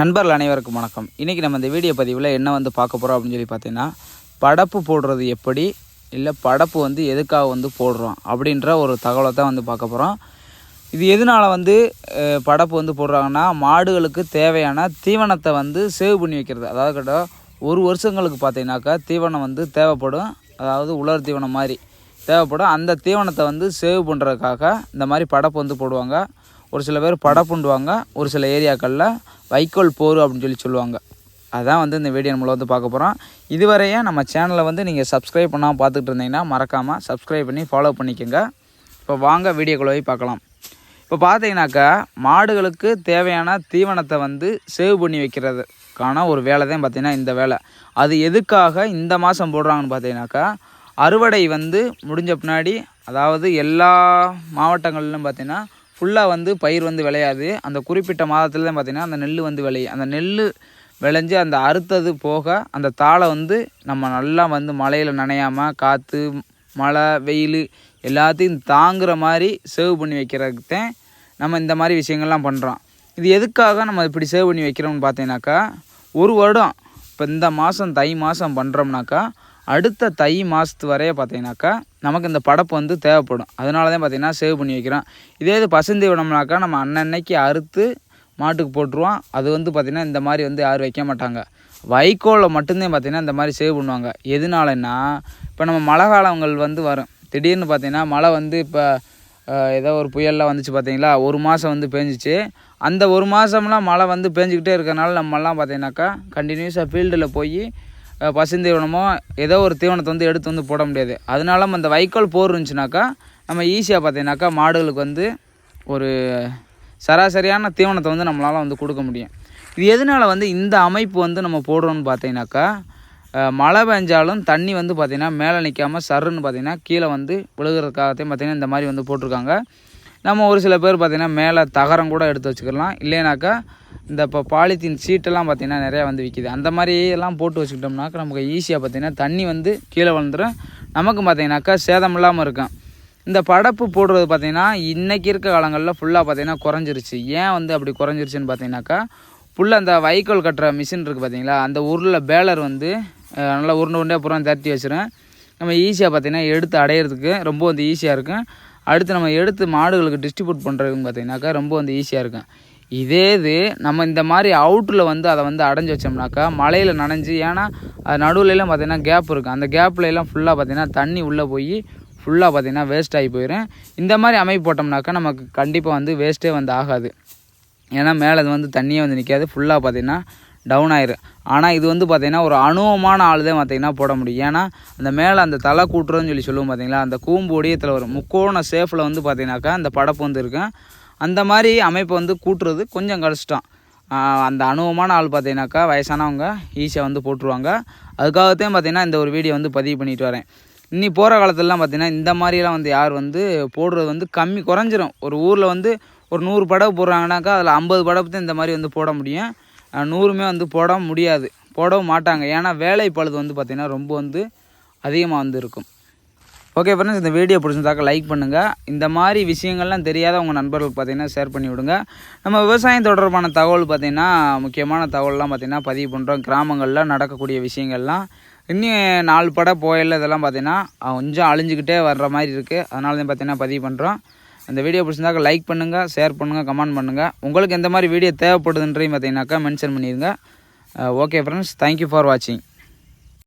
நண்பர்கள் அனைவருக்கும் வணக்கம். இன்றைக்கி நம்ம இந்த வீடியோ பதிவில் என்ன வந்து பார்க்க போகிறோம் அப்படின்னு சொல்லி பார்த்தீங்கன்னா படப்பு போடுறது எப்படி இல்லை படப்பு வந்து எதுக்காக வந்து போடுறோம் அப்படின்ற ஒரு தகவலை தான் வந்து பார்க்க போகிறோம் இது எதனால் வந்து படப்பு வந்து போடுறாங்கன்னா மாடுகளுக்கு தேவையான தீவனத்தை வந்து சேவ் பண்ணி வைக்கிறது. அதாவது கிட்ட ஒரு வருஷங்களுக்கு பார்த்தீங்கன்னாக்கா தீவனம் வந்து தேவைப்படும். அதாவது உலர் தீவனம் மாதிரி தேவைப்படும். அந்த தீவனத்தை வந்து சேவ் பண்ணுறதுக்காக இந்த மாதிரி படப்பு வந்து போடுவாங்க. ஒரு சில பேர் படப்புண்டுவாங்க ஒரு சில ஏரியாக்களில் வைக்கோல் போர் அப்படின்னு சொல்லி சொல்லுவாங்க. அதான் வந்து இந்த வீடியோ நம்மளை வந்து பார்க்க போகிறோம் இதுவரையே நம்ம சேனலை வந்து நீங்கள் சப்ஸ்கிரைப் பண்ணாமல் பார்த்துட்டு இருந்தீங்கன்னா மறக்காமல் சப்ஸ்கிரைப் பண்ணி ஃபாலோ பண்ணிக்கோங்க. இப்போ வாங்க வீடியோக்குள்ள போய் பார்க்கலாம். இப்போ பார்த்தீங்கன்னாக்கா மாடுகளுக்கு தேவையான தீவனத்தை வந்து சேவ் பண்ணி வைக்கிறதுக்கான ஒரு வேலை தான் பார்த்தீங்கன்னா இந்த வேலை. அது எதுக்காக இந்த மாதம் போடுறாங்கன்னு பார்த்தீங்கன்னாக்கா அறுவடை வந்து முடிஞ்ச பின்னாடி அதாவது எல்லா மாவட்டங்களிலும் பார்த்தீங்கன்னா ஃபுல்லாக வந்து பயிர் வந்து விளையாது. அந்த குறிப்பிட்ட மாதத்தில் தான் பார்த்தீங்கன்னா அந்த நெல் வந்து விளையும். அந்த நெல் விளைஞ்சு அந்த அறுத்தது போக அந்த தாளை வந்து நம்ம நல்லா வந்து மழையில் நனையாமல் காற்று மழை வெயில் எல்லாத்தையும் தாங்குகிற மாதிரி சேவ் பண்ணி வைக்கிறதுக்கு தான் நம்ம இந்த மாதிரி விஷயங்கள்லாம் பண்ணுறோம் இது எதுக்காக நம்ம இப்படி சேவ் பண்ணி வைக்கிறோம்னு பார்த்தீங்கன்னாக்கா ஒரு வருடம் இப்போ இந்த மாதம் தை மாதம் பண்ணுறோம்னாக்கா அடுத்த தை மாதத்து வரைய பார்த்தீங்கன்னாக்கா நமக்கு இந்த படப்பு வந்து தேவைப்படும். அதனால தான் பார்த்திங்கன்னா சேவ் பண்ணி வைக்கிறோம். இதே இது பசுந்தீவனம்னாக்கா நம்ம அன்னன்னைக்கு அறுத்து மாட்டுக்கு போட்டுருவோம். அது வந்து பார்த்திங்கன்னா இந்த மாதிரி வந்து யாரும் வைக்க மாட்டாங்க. வைக்கோலில் மட்டும்தான் பார்த்திங்கன்னா இந்த மாதிரி சேவ் பண்ணுவாங்க. எதனாலன்னா இப்போ நம்ம மழை காலங்கள் வந்து வரும். திடீர்னு பார்த்திங்கன்னா மழை வந்து இப்போ ஏதோ ஒரு புயல்லாம் வந்துச்சு பார்த்தீங்களா ஒரு மாதம் வந்து பேஞ்சிச்சு. அந்த ஒரு மாதம்லாம் மழை வந்து பேஞ்சிக்கிட்டே இருக்கிறனால நம்மலாம் பார்த்தீங்கன்னாக்கா கண்டினியூஸாக ஃபீல்டில் போய் பசுந்தீவனமோ ஏதோ ஒரு தீவனத்தை வந்து எடுத்து வந்து போட முடியாது. அதனால நம்ம அந்த வைக்கோல் போர் இருந்துச்சுனாக்கா நம்ம ஈஸியாக பார்த்தீங்கன்னாக்கா மாடுகளுக்கு வந்து ஒரு சராசரியான தீவனத்தை வந்து நம்மளால் வந்து கொடுக்க முடியும். இது எதனால் வந்து இந்த அமைப்பு வந்து நம்ம போடுறோம்னு பார்த்தீங்கன்னாக்கா மழை பெஞ்சாலும் தண்ணி வந்து பார்த்திங்கன்னா மேலே நிற்காமல் சருன்னு பார்த்திங்கன்னா கீழே வந்து விழுகிறதுக்காகத்தையும் பார்த்திங்கன்னா இந்த மாதிரி வந்து போட்டிருக்காங்க. நம்ம ஒரு சில பேர் பார்த்திங்கன்னா மேலே தகரம் கூட எடுத்து வச்சுக்கலாம். இல்லைனாக்கா இந்த இப்போ பாலித்தீன் சீட்டெல்லாம் பார்த்திங்கன்னா நிறையா வந்து விற்கிது அந்த மாதிரி எல்லாம் போட்டு வச்சுக்கிட்டோம்னாக்கா நமக்கு ஈஸியாக பார்த்திங்கன்னா தண்ணி வந்து கீழே விழுந்துடும் நமக்கு பார்த்திங்கனாக்கா சேதம் இல்லாமல் இருக்கும். இந்த படப்பு போடுறது பார்த்திங்கன்னா இன்றைக்கி இருக்க காலங்களில் ஃபுல்லாக பார்த்திங்கன்னா குறைஞ்சிருச்சு. ஏன் வந்து அப்படி குறைஞ்சிருச்சுன்னு பார்த்தீங்கன்னாக்கா ஃபுல்லாக அந்த வைக்கோல் கட்டுற மிஷின் இருக்குது பார்த்திங்களா? அந்த உருளில் பேலர் வந்து நல்லா உருண்டை உருண்டையாக புறம் தட்டி வச்சுருவேன் நம்ம ஈஸியாக பார்த்தீங்கன்னா எடுத்து அடையிறதுக்கு ரொம்ப வந்து ஈஸியாக இருக்கும். அடுத்து நம்ம எடுத்து மாடுகளுக்கு டிஸ்ட்ரிபியூட் பண்ணுறதுன்னு பார்த்தீங்கன்னாக்கா ரொம்ப வந்து ஈஸியாக இருக்கும். இதே இது நம்ம இந்த மாதிரி அவுட்டில் வந்து அதை வந்து அடைஞ்சு வச்சோம்னாக்கா மழையில் நனைஞ்சு ஏன்னா அது நடுவுலலாம் பார்த்தீங்கன்னா கேப் இருக்கும். அந்த கேப்ல எல்லாம் ஃபுல்லாக பார்த்தீங்கன்னா தண்ணி உள்ளே போய் ஃபுல்லாக பார்த்தீங்கன்னா வேஸ்ட் ஆகி போயிடும். இந்த மாதிரி அமைப்பு போட்டோம்னாக்கா நமக்கு கண்டிப்பாக வந்து வேஸ்ட்டே வந்து ஆகாது. ஏன்னா மேலே அது வந்து தண்ணியே வந்து நிற்காது ஃபுல்லாக பார்த்தீங்கன்னா டவுன் ஆயிரும் ஆனால் இது வந்து பார்த்தீங்கன்னா ஒரு அனுபவமான ஆள் தான் பார்த்திங்கன்னா போட முடியும். ஏன்னா அந்த மேலே அந்த தலை கூட்டுறதுன்னு சொல்லி சொல்லுவோம் பார்த்தீங்களா அந்த கூம்பு ஒடியத்தில் வரும். முக்கோண சேஃபில் வந்து பார்த்தீங்கன்னாக்கா அந்த படப்பு வந்து இருக்கும். அந்த மாதிரி அமைப்பை வந்து கூட்டுறது கொஞ்சம் கஷ்டம். அந்த அனுபவமான ஆள் பார்த்தீங்கன்னாக்கா வயசானவங்க ஈஸியாக வந்து போட்டுருவாங்க. அதுக்காகத்தான் பார்த்தீங்கன்னா இந்த ஒரு வீடியோ வந்து பதிவு பண்ணிட்டு வரேன். இன்னி போகிற காலத்துலலாம் பார்த்தீங்கன்னா இந்த மாதிரிலாம் வந்து யார் வந்து போடுறது வந்து கம்மி குறைஞ்சிரும். ஒரு ஊரில் வந்து ஒரு நூறு படகு போடுறாங்கனாக்கா அதில் ஐம்பது படகு தான் இந்த மாதிரி வந்து போட முடியும். நூறுமே வந்து போட முடியாது. போடவும் மாட்டாங்க. ஏன்னா வேலை பழுது வந்து பார்த்திங்கன்னா ரொம்ப வந்து அதிகமாக வந்து இருக்கும். ஓகே ஃப்ரெண்ட்ஸ் இந்த வீடியோ பிடிச்சிருந்தாக்க லைக் பண்ணுங்கள் இந்த மாதிரி விஷயங்கள்லாம் தெரியாத உங்கள் நண்பர்களுக்கு பார்த்தீங்கன்னா ஷேர் பண்ணி விடுங்க. நம்ம விவசாயம் தொடர்பான தகவல் பார்த்திங்கன்னா முக்கியமான தகவல்லாம் பார்த்திங்கன்னா பதிவு பண்ணுறோம் கிராமங்களில் நடக்கக்கூடிய விஷயங்கள்லாம். இன்னும் நாலு பட போயில இதெல்லாம் பார்த்திங்கன்னா கொஞ்சம் அழிஞ்சிக்கிட்டே வர்ற மாதிரி இருக்குது அதனால தான் பார்த்திங்கன்னா பதிவு பண்ணுறோம் அந்த வீடியோ பிடிச்சிருந்தாக்க லைக் பண்ணுங்கள் ஷேர் பண்ணுங்கள் கமெண்ட் பண்ணுங்கள் உங்களுக்கு எந்த மாதிரி வீடியோ தேவைப்படுதுன்றையும் பார்த்தீங்கன்னாக்கா மென்ஷன் பண்ணிடுங்க. ஓகே ஃப்ரெண்ட்ஸ் தேங்க்யூ ஃபார் வாட்சிங்